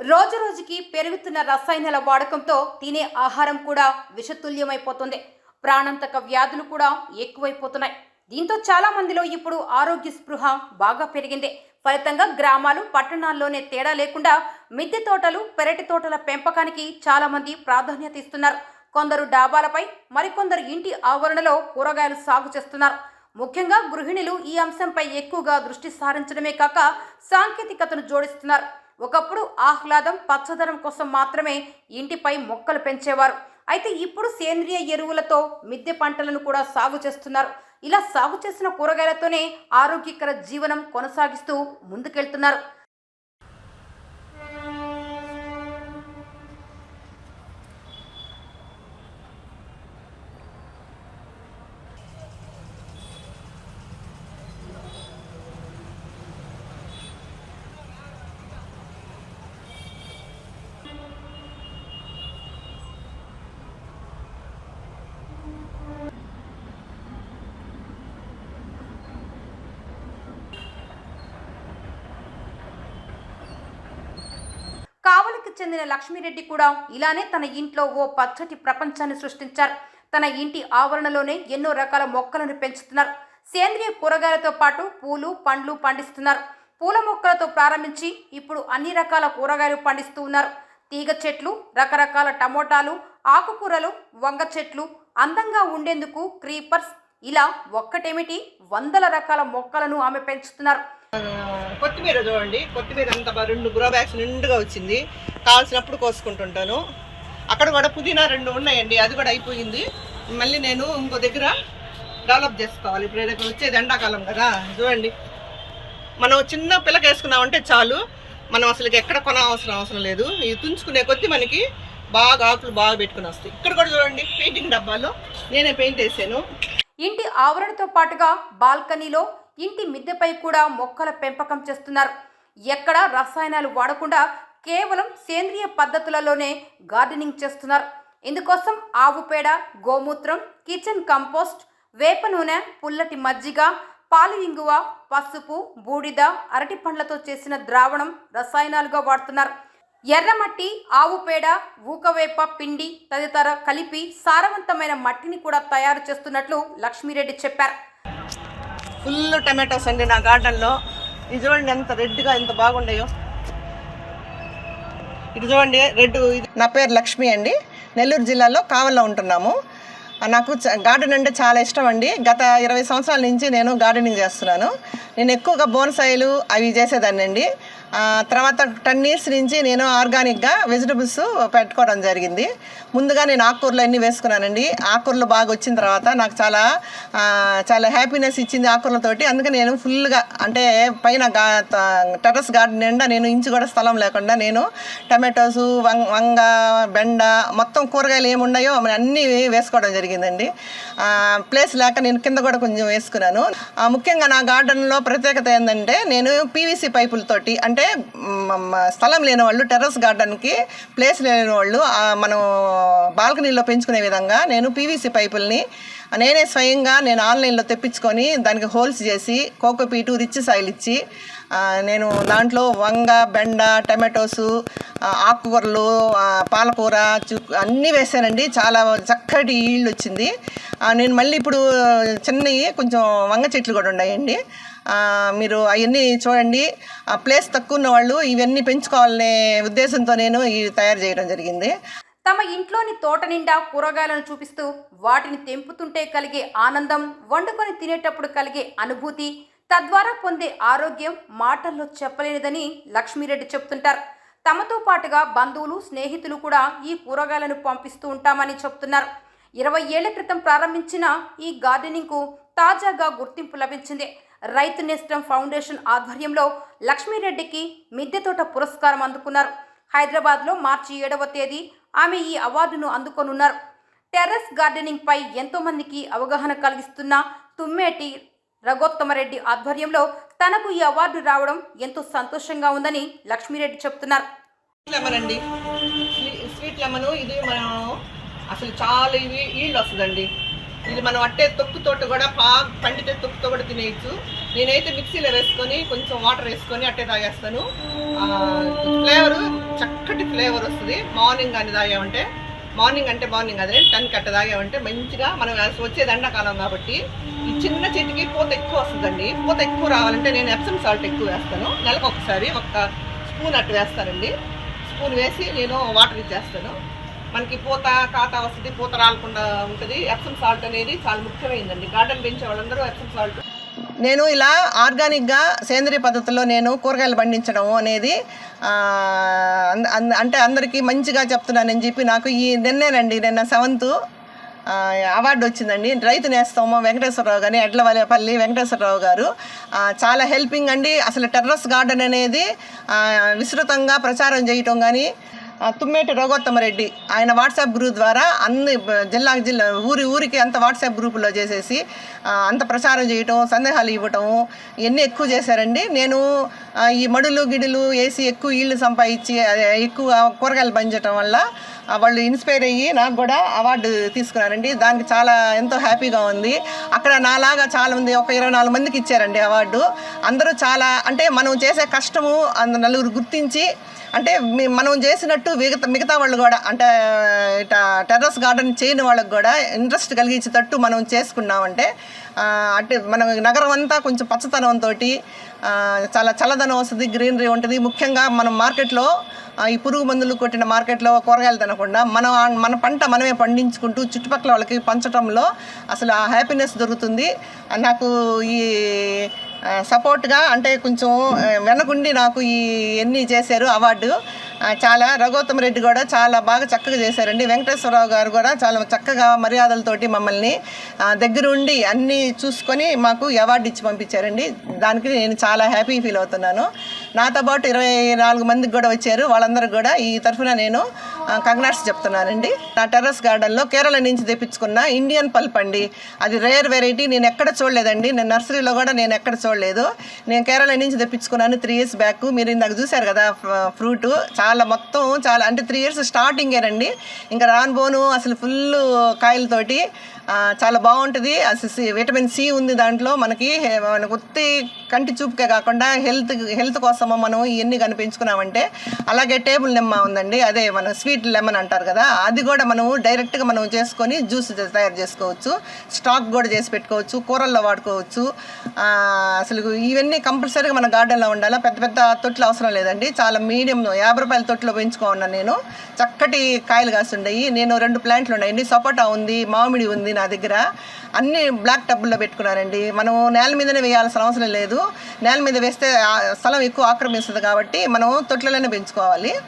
రోజు రోజుకి పెరుగుతున్న రసాయనాల వాడకంతో తినే ఆహారం కూడా విషతుల్యమైపోతుంది. ప్రాణాంతక వ్యాధులు కూడా ఎక్కువైపోతున్నాయి. దీంతో చాలా మందిలో ఇప్పుడు ఆరోగ్య స్పృహ బాగా పెరిగింది. ఫలితంగా గ్రామాలు పట్టణాల్లోనే తేడా లేకుండా మిద్దె తోటలు పెరటి తోటల పెంపకానికి చాలా మంది ప్రాధాన్యత ఇస్తున్నారు. కొందరు డాబాలపై మరికొందరు ఇంటి ఆవరణలో కూరగాయలు సాగు చేస్తున్నారు. ముఖ్యంగా గృహిణులు ఈ అంశంపై ఎక్కువగా దృష్టి సారించడమే కాక సాంకేతికతను జోడిస్తున్నారు. ఒకప్పుడు ఆహ్లాదం పచ్చదనం కోసం మాత్రమే ఇంటిపై మొక్కలు పెంచేవారు. అయితే ఇప్పుడు సేంద్రియ ఎరువులతో మిద్దె పంటలను కూడా సాగు చేస్తున్నారు. ఇలా సాగు చేసిన కూరగాయలతోనే ఆరోగ్యకర జీవనం కొనసాగిస్తూ ముందుకెళ్తున్నారు. చెందిన లక్ష్మీరెడ్డి కూడా ఇలానే తన ఇంట్లో ఓ పచ్చటి ప్రపంచాన్ని సృష్టించారు. తన ఇంటి ఆవరణలోనే ఎన్నో రకాల మొక్కలను పెంచుతున్నారు. సేంద్రియ కూరగాయలతో పాటు పూలు పండ్లు పండిస్తున్నారు. పూల మొక్కలతో ప్రారంభించి ఇప్పుడు అన్ని రకాల కూరగాయలు పండిస్తూ ఉన్నారు. తీగ చెట్లు రకరకాల టమోటాలు ఆకుకూరలు వంగ చెట్లు అందంగా ఉండేందుకు క్రీపర్స్ ఇలా ఒక్కటేమిటి వందల రకాల మొక్కలను ఆమె పెంచుతున్నారు. కొత్తిమీర చూడండి. కొత్తిమీర అంత రెండు గ్రో బ్యాగ్స్ నిండుగా వచ్చింది. కావాల్సినప్పుడు కోసుకుంటుంటాను. అక్కడ కూడా పుదీనా రెండు ఉన్నాయండి అది కూడా అయిపోయింది. మళ్ళీ నేను ఇంకో దగ్గర డెవలప్ చేసుకోవాలి. ఇప్పుడు ఇక్కడ వచ్చేది ఎండాకాలం కదా చూడండి. మనం చిన్న పిల్లకి వేసుకున్నామంటే చాలు. మనం అసలు ఎక్కడ కొన అవసరం అవసరం లేదు. ఇది తుంచుకునే కొద్దీ మనకి బాగా ఆకులు బాగా పెట్టుకుని వస్తాయి. ఇక్కడ కూడా చూడండి పెయింటింగ్ డబ్బాలో నేనే పెయింట్ వేసాను. ఇంటి ఆవరణతో పాటుగా బాల్కనీలో ఇంటి మిద్దెపై కూడా మొక్కల పెంపకం చేస్తున్నారు. ఎక్కడా రసాయనాలు వాడకుండా కేవలం సేంద్రియ పద్ధతులలోనే గార్డెనింగ్ చేస్తున్నారు. ఇందుకోసం ఆవు పేడ గోమూత్రం కిచెన్ కంపోస్ట్ వేప నూనె పుల్లటి మజ్జిగ పాలు ఇంగువ పసుపు బూడిద అరటి పండ్లతో చేసిన ద్రావణం రసాయనాలుగా వాడుతున్నారు. ఎర్రమట్టి ఆవు పేడ ఊకవేప పిండి తదితర కలిపి సారవంతమైన మట్టిని కూడా తయారు చేస్తున్నట్లు లక్ష్మీరెడ్డి చెప్పారు. ఫుల్ టమాటోస్ అండి నా గార్డెన్లో. ఇది ఎంత రెడ్గా ఎంత బాగుండాయో. ఇది చూడండి రెడ్ నా పేరు లక్ష్మి అండి. నెల్లూరు జిల్లాలో కావల్లో ఉంటున్నాము. నాకు చ- గార్డెన్ అంటే చాలా ఇష్టం అండి. గత ఇరవై సంవత్సరాల నుంచి నేను గార్డెనింగ్ చేస్తున్నాను. నేను ఎక్కువగా బోన్సాయిలు అవి చేసేదాన్ని అండి తర్వాత టెన్ ఇయర్స్ నుంచి నేను ఆర్గానిక్గా వెజిటబుల్స్ పెట్టుకోవడం జరిగింది. ముందుగా నేను ఆకుకూరలు అన్నీ వేసుకున్నానండి. ఆకుకూరలు బాగా వచ్చిన తర్వాత నాకు చాలా చాలా హ్యాపీనెస్ ఇచ్చింది ఆకుకూరలతోటి. అందుకే నేను ఫుల్గా అంటే పైన గా టెర్రస్ గార్డెన్ నిండా నేను ఇంచు కూడా స్థలం లేకుండా నేను టమాటోస్ వం వంగ బెండ మొత్తం కూరగాయలు ఏమున్నాయో అన్నీ వేసుకోవడం జరిగిందండి. ప్లేస్ లేక నేను కింద కూడా కొంచెం వేసుకున్నాను. ఆ, ముఖ్యంగా నా గార్డెన్లో ప్రత్యేకత ఏంటంటే నేను పీవీసీ పైపులతోటి అంటే స్థలం లేని వాళ్ళు టెర్రస్ గార్డెన్కి ప్లేస్ లేని వాళ్ళు మనం బాల్కనీలో పెంచుకునే విధంగా నేను పీవీసీ పైపుల్ని నేనే స్వయంగా నేను ఆన్లైన్లో తెప్పించుకొని దానికి హోల్స్ చేసి కోకోపీటు రిచ్ సాయిల్ ఇచ్చి నేను దాంట్లో వంగ బెండ టమాటోసు ఆకుకూరలు పాలకూర అన్నీ వేసానండి. చాలా చక్కటి ఈళ్ళు వచ్చింది. నేను మళ్ళీ ఇప్పుడు చిన్నవి కొంచెం వంగ చెట్లు కూడా ఉన్నాయండి. మీరు అవన్నీ చూడండి. ఆ ప్లేస్ తక్కువ ఉన్న వాళ్ళు ఇవన్నీ పెంచుకోవాలనే ఉద్దేశంతో నేను ఇవి తయారు చేయడం జరిగింది. తమ ఇంట్లోని తోట నిండా కూరగాయలను చూపిస్తూ వాటిని తెంపుతుంటే కలిగే ఆనందం వండుకొని తినేటప్పుడు కలిగే అనుభూతి తద్వారా పొందే ఆరోగ్యం మాటల్లో చెప్పలేనిదని లక్ష్మీరెడ్డి చెప్తుంటారు. తమతో పాటుగా బంధువులు స్నేహితులు కూడా ఈ కూరగాయలను పంపిస్తూ ఉంటామని చెప్తున్నారు. ఇరవై ఏళ్ళ క్రితం ప్రారంభించిన ఈ గార్డెనింగ్కు తాజాగా గుర్తింపు లభించింది. రైతు నేస్తం ఫౌండేషన్ ఆధ్వర్యంలో లక్ష్మీరెడ్డికి మిద్దె తోట పురస్కారం అందుకున్నారు. హైదరాబాద్లో మార్చి ఏడవ తేదీ ఆమె ఈ అవార్డును అందుకొనున్నారు. టెర్రస్ గార్డెనింగ్పై ఎంతోమందికి అవగాహన కలిగిస్తున్న తుమ్మేటి రఘోత్తమరెడ్డి ఆధ్వర్యంలో తనకు ఈ అవార్డు రావడం ఎంతో సంతోషంగా ఉందని లక్ష్మీరెడ్డి చెప్తున్నారు. లెమన్ అండి. స్వీట్ లెమన్ ఇది మనం అసలు చాలా ఇవి వస్తుందండి ఇది మనం అట్టే తొక్కుతోటి కూడా పా పండితే తొక్కుతో కూడా తినేయచ్చు. నేనైతే మిక్సీలో వేసుకొని కొంచెం వాటర్ వేసుకొని అట్టే తాగేస్తాను. ఫ్లేవర్ చక్కటి ఫ్లేవర్ వస్తుంది. మార్నింగ్ కానీ తాగామంటే మార్నింగ్ అంటే మార్నింగ్ అదే టన్కి అట్ట తాగామంటే మంచిగా మనం వచ్చేది ఎండాకాలం కాబట్టి ఈ చిన్న చెట్టుకి పూత ఎక్కువ వస్తుందండి. పూత ఎక్కువ రావాలంటే నేను ఎప్సమ్ సాల్ట్ ఎక్కువ వేస్తాను. నెలకు ఒకసారి ఒక స్పూన్ అట్టు వేస్తానండి. స్పూన్ వేసి నేను వాటర్ ఇచ్చేస్తాను. మనకి పూత కాత వస్తుంది పూత రాలకుండా ఉంటుంది. ఎప్సమ్ సాల్ట్ అనేది చాలా ముఖ్యమైనదండి గార్డెన్ పెంచే వాళ్ళందరూ ఎప్సమ్ సాల్ట్ నేను ఇలా ఆర్గానిక్గా సేంద్రియ పద్ధతిలో నేను కూరగాయలు పండించడం అనేది అంద- అంటే అందరికీ మంచిగా చెప్తున్నానని చెప్పి నాకు ఈ నిన్నేనండి నిన్న సెవెంత్ అవార్డు వచ్చిందండి. రైతు నేస్తాము వెంకటేశ్వరరావు గారి ఎడ్లవల్లిపల్లి వెంకటేశ్వరరావు గారు. చాలా హెల్పింగ్ అండి. అసలు టెర్రస్ గార్డెన్ అనేది విస్తృతంగా ప్రచారం చేయటం కానీ తుమ్మేటి రఘోత్తమరెడ్డి ఆయన వాట్సాప్ గ్రూప్ ద్వారా అన్ని జిల్లా జిల్లా ఊరి ఊరికి అంత వాట్సాప్ గ్రూపులో చేసేసి అంత ప్రచారం చేయటం సందేహాలు ఇవ్వటం ఇవన్నీ ఎక్కువ చేశారండి. నేను ఈ మడులు గిడులు వేసి ఎక్కువ ఇళ్ళు సంపాదించి అదే ఎక్కువ కూరగాయలు పంచడం వల్ల వాళ్ళు ఇన్స్పైర్ అయ్యి నాకు కూడా అవార్డు తీసుకున్నారండి. దానికి చాలా ఎంతో హ్యాపీగా ఉంది. అక్కడ నాలాగా చాలా మంది ఒక ఇరవై నాలుగు మందికి ఇచ్చారండి అవార్డు. అందరూ చాలా అంటే మనం చేసే కష్టము అంద నలుగురు గుర్తించి అంటే మనం చేసినట్టు మిగతా మిగతా వాళ్ళు కూడా అంటే ఇట్లా టెర్రస్ గార్డెన్ చేయని వాళ్ళకి కూడా ఇంట్రెస్ట్ కలిగించేటట్టు మనం చేసుకున్నామంటే అంటే మన నగరం అంతా కొంచెం పచ్చదనంతో చాలా చల్లదనం వస్తుంది గ్రీనరీ ఉంటుంది. ముఖ్యంగా మనం మార్కెట్లో ఈ పురుగు మందులు కొట్టిన మార్కెట్లో కూరగాయలు తినకుండా మనం మన పంట మనమే పండించుకుంటూ చుట్టుపక్కల వాళ్ళకి పంచడంలో అసలు ఆ హ్యాపీనెస్ దొరుకుతుంది. నాకు ఈ సపోర్ట్గా అంటే కొంచెం వెనకుండి నాకు ఈ ఎన్ని చేశారు అవార్డు. చాలా రఘోత్తమ రెడ్డి కూడా చాలా బాగా చక్కగా చేశారండి. వెంకటేశ్వరరావు గారు కూడా చాలా చక్కగా మర్యాదలతోటి మమ్మల్ని దగ్గరుండి అన్నీ చూసుకొని మాకు అవార్డు ఇచ్చి పంపించారండి. దానికి నేను చాలా హ్యాపీ ఫీల్ అవుతున్నాను. నాతో పాటు ఇరవై నాలుగు మందికి కూడా వచ్చారు. వాళ్ళందరూ కూడా ఈ తరఫున నేను కంగ్రాట్స్ చెప్తున్నానండి. నా టెర్రస్ గార్డెన్లో కేరళ నుంచి తెప్పించుకున్న ఇండియన్ పల్ప్ అండి. అది రేర్ వెరైటీ నేను ఎక్కడ చూడలేదండి. నేను నర్సరీలో కూడా నేను ఎక్కడ చూడలేదు. నేను కేరళ నుంచి తెప్పించుకున్నాను త్రీ ఇయర్స్ బ్యాక్ మీరు ఇందాక చూశారు కదా ఫ్రూట్ చాలా మొత్తం చాలా అంటే త్రీ ఇయర్స్ స్టార్టింగేనండి ఇంకా రాన్బోను అసలు ఫుల్ కాయలతోటి చాలా బాగుంటుంది. అసలు సి- విటమిన్ సి ఉంది దాంట్లో. మనకి మనకు ఉత్తి కంటి చూపుకే కాకుండా హెల్త్ హెల్త్ కోసము మనం ఇవన్నీ కనిపించుకున్నామంటే అలాగే టేబుల్ నిమ్మ ఉందండి. అదే మన స్వీట్ లెమన్ అంటారు కదా అది కూడా మనం డైరెక్ట్గా మనం చేసుకొని జ్యూస్ తయారు చేసుకోవచ్చు. స్టాక్ కూడా చేసి పెట్టుకోవచ్చు కూరల్లో వాడుకోవచ్చు. అసలు ఇవన్నీ కంపల్సరీగా మన గార్డెన్లో ఉండాలి? పెద్ద పెద్ద తొట్లు అవసరం లేదండి. చాలా మీడియం యాభై రూపాయల తొట్లో పెంచుకోన్నాను నేను. చక్కటి కాయలు కాస్తుండయి. నేను రెండు ప్లాంట్లు ఉన్నాయండి సపోటా ఉంది మామిడి ఉంది నా దగ్గర. అన్ని బ్లాక్ టబ్బుల్లో పెట్టుకున్నానండి. మనం నేల మీదనే వేయాల్సిన అవసరం లేదు. నేల మీద వేస్తే స్థలం ఎక్కువ ఆక్రమిస్తుంది కాబట్టి మనం తొట్లలోనే పెంచుకోవాలి.